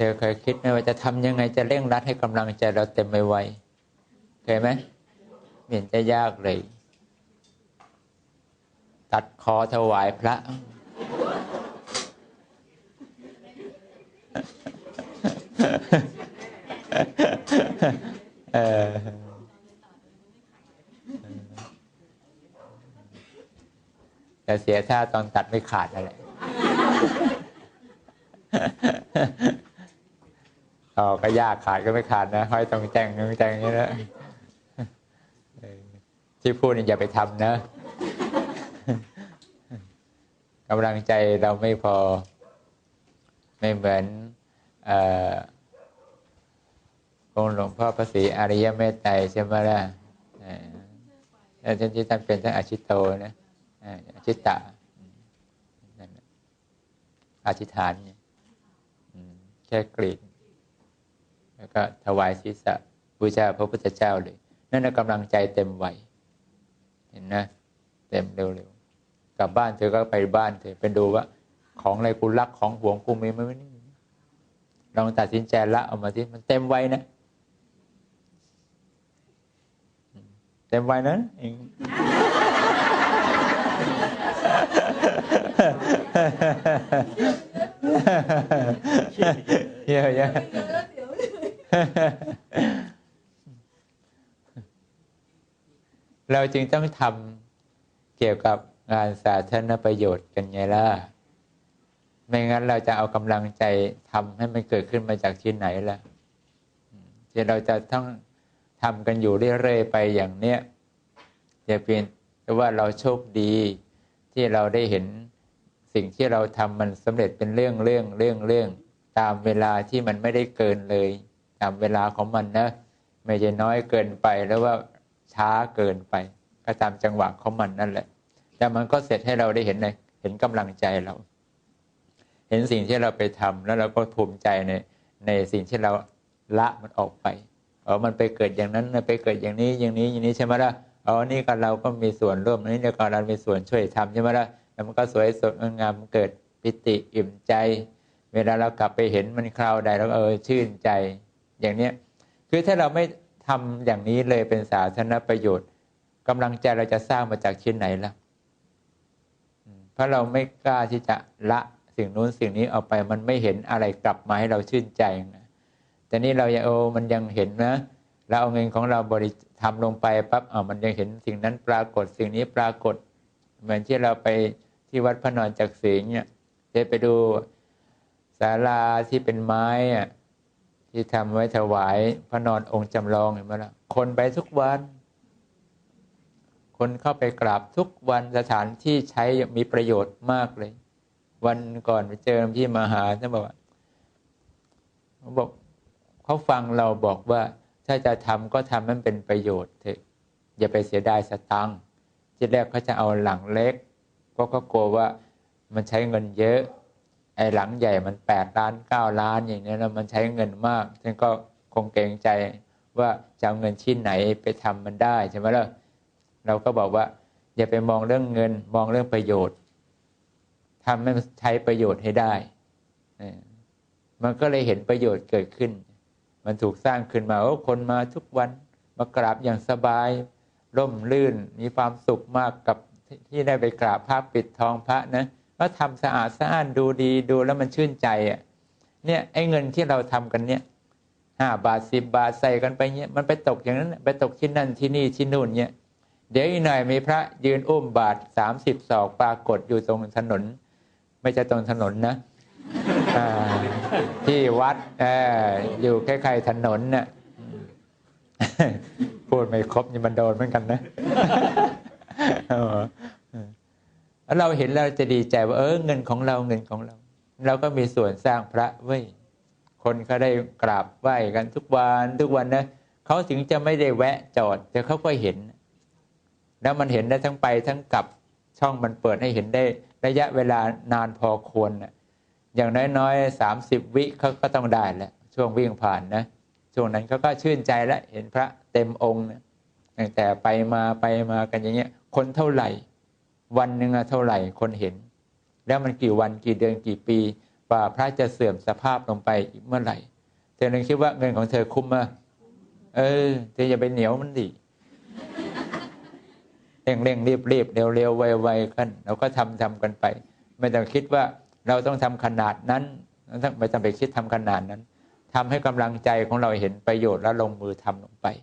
เธอเคยคิดไหมว่าจะทำยังไงจะเร่งรัดให้กำลังใจเราเต็มไปไวเคยไหมม่เห็นจะยากเลย ตัดคอถวายพระ เออแต่เสียท่าตอนตัดไม่ขาดนั่นแห ละต่อก็ยากขาดก็ไม่ขาดนะห้อยตรงแจงตรงแจงอย่างนี้นะเออที่พูดนี่อย่าไปทำนะกำลังใจเราไม่พอไม่เหมือนเอ่อองค์หลวงพ่อพระศรีอริยเมตไตรใช่ไหมล่ะเออแล้วท่านที่ท่านเป็นทั้งอาชิตโตนะเอออาชิตตะนั่นน่ะอธิษฐานเนี่ยอืมแค่กรีด แล้วก็ถวายศีรษะบูชาพระพุทธเจ้าเลย นั่นนะกำลังใจเต็มไหวเห็นนะเต็มเร็วๆกลับบ้านเธอก็ไปบ้านเธอเป็นดูว่า ของอะไรกูรักของหวงกูมีไหมไม่มีลองตัดสินใจละเอามาที่มันเต็มไว้นะเต็มไว้นั้นเองเยอะเยอะ เราจึงต้องทำเกี่ยวกับงานสาธารณประโยชน์กันไงล่ะ ไม่งั้นเราจะเอากำลังใจทำให้มันเกิดขึ้นมาจากที่ไหนล่ะที่เราจะต้องทำกันอยู่เรื่อยๆไปอย่างเนี้ยจะเพียงแต่ว่าเราโชคดี ที่เราได้เห็นสิ่งที่เราทำมันสำเร็จเป็นเรื่องเรื่องเรื่องเรื่องตามเวลาที่มันไม่ได้เกินเลย ตามเวลาของมันนะ ไม่ใช่น้อยเกินไปแล้วว่าช้าเกินไป ก็ตามจังหวะของมันนั่นแหละ แต่มันก็เสร็จให้เราได้เห็นในเห็นกำลังใจเรา เห็นสิ่งที่เราไปทำแล้วเราก็ภูมิใจในในสิ่งที่เราละมันออกไปอ๋อมันไปเกิดอย่างนั้นไปเกิดอย่างนี้อย่างนี้อย่างนี้ใช่ไหมล่ะอ๋อนี่ก็เราก็มีส่วนร่วมอันนี้ก็เรามีส่วนช่วยทำใช่ไหมล่ะแล้วมันก็สวยสดงามเกิดปิติอิ่มใจ เวลาเรากลับไปเห็นมันคราวใดเราเออชื่นใจ อย่างเนี้ยคือถ้าเราไม่ทำอย่างนี้เลยเป็นสาธารณประโยชน์กำลังใจเราจะสร้างมาจากชิ้นไหนล่ะเพราะเราไม่กล้าที่จะละสิ่งนู้นสิ่งนี้ออกไปมันไม่เห็นอะไรกลับมาให้เราชื่นใจนะแต่นี่เรายังโอ้มันยังเห็นนะเราเอาเงินของเราบริทำลงไปปั๊บอ่ามันยังเห็นสิ่งนั้นปรากฏสิ่งนี้ปรากฏ เหมือนที่เราไปที่วัดพระนอนจากสิงเนี่ยได้ไปดูศาลาที่เป็นไม้อะ ที่ทำไว้ถวายพระนอนองค์จำลองเห็นไหมล่ะคนไปทุกวัน คนเข้าไปกราบทุกวันสถานที่ใช้มีประโยชน์มากเลย วันก่อนไปเจอพี่มหาท่านบอกว่าเขาบอกเขาฟังเราบอกว่า ถ้าจะทำก็ทำมันเป็นประโยชน์เถอะอย่าไปเสียดายสตังค์ที่แรกเขาจะเอาหลังเล็กก็ก็กลัวว่ามันใช้เงินเยอะ ไอ้หลังใหญ่มันแปดล้านเก้าล้านอย่างนี้แล้วมันใช้เงินมากท่านก็คงเกรงใจว่าจะเอาเงินชิ้นไหนไปทำมันได้ใช่ไหมล่ะเราก็บอกว่า อย่าไปมองเรื่องเงินมองเรื่องประโยชน์ทำให้มันใช้ประโยชน์ให้ได้มันก็เลยเห็นประโยชน์เกิดขึ้น มันถูกสร้างขึ้นมาโอ้คนมาทุกวันมากราบอย่างสบาย ร่มรื่นมีความสุขมากกับที่ได้ไปกราบพระปิดทองพระนะ ก็ทำสะอาดสะอ้านดูดีดูแล้วมันชื่นใจอะเนี่ยไอ้เงินที่เราทำกันเนี่ยห้าบาทสิบบาทใส่กันไปเนี่ยมันไปตกอย่างนั้นไปตกที่นั่นที่นี่ที่นู่นเนี่ยเดี๋ยวอีกหน่อยมีพระยืนอุ้มบาทสามสิบศอกปรากฏอยู่ตรงถนน ไม่ใช่ตรงถนนนะที่วัดออยู่ใกล้ๆถนนน่ะพูดไม่ครบนี่มันโดนเหมือนกันนะ เราเห็นเราจะดีใจว่าเออเงินของเราเงินของเรา เราก็มีส่วนสร้างพระเว้ยคนเขาได้กราบไหว้กันทุกวันทุกวันนะเขาถึงจะไม่ได้แวะจอด แต่เขาก็เห็น แล้วมันเห็นได้ทั้งไปทั้งกลับช่องมันเปิดให้เห็นได้ระยะเวลานานพอควรนะอย่างน้อยๆสามสิบวิเขาก็ต้องได้แหละช่วงวิ่งผ่านนะช่วงนั้นเขาก็ชื่นใจแล้วเห็นพระเต็มองค์นะตั้งแต่ไปมาไปมากันอย่างเงี้ยคนเท่าไหร่ วันหนึ่งเท่าไหร่คนเห็น แล้วมันกี่วันกี่เดือนกี่ปีกว่าพระจะเสื่อมสภาพลงไปอีกเมื่อไหร่ เธอนึงคิดว่าเงินของเธอคุ้มมาเออเธออย่าไปเหนียวมันดิเร่งเร่งรีบรีบเร็วเร็วไวไวขึ้นเราก็ทำทำกันไป ไม่ต้องคิดว่าเราต้องทำขนาดนั้นไม่ต้องไปคิดทำขนาดนั้นทำให้กำลังใจของเราเห็นประโยชน์แล้วลงมือทำลงไป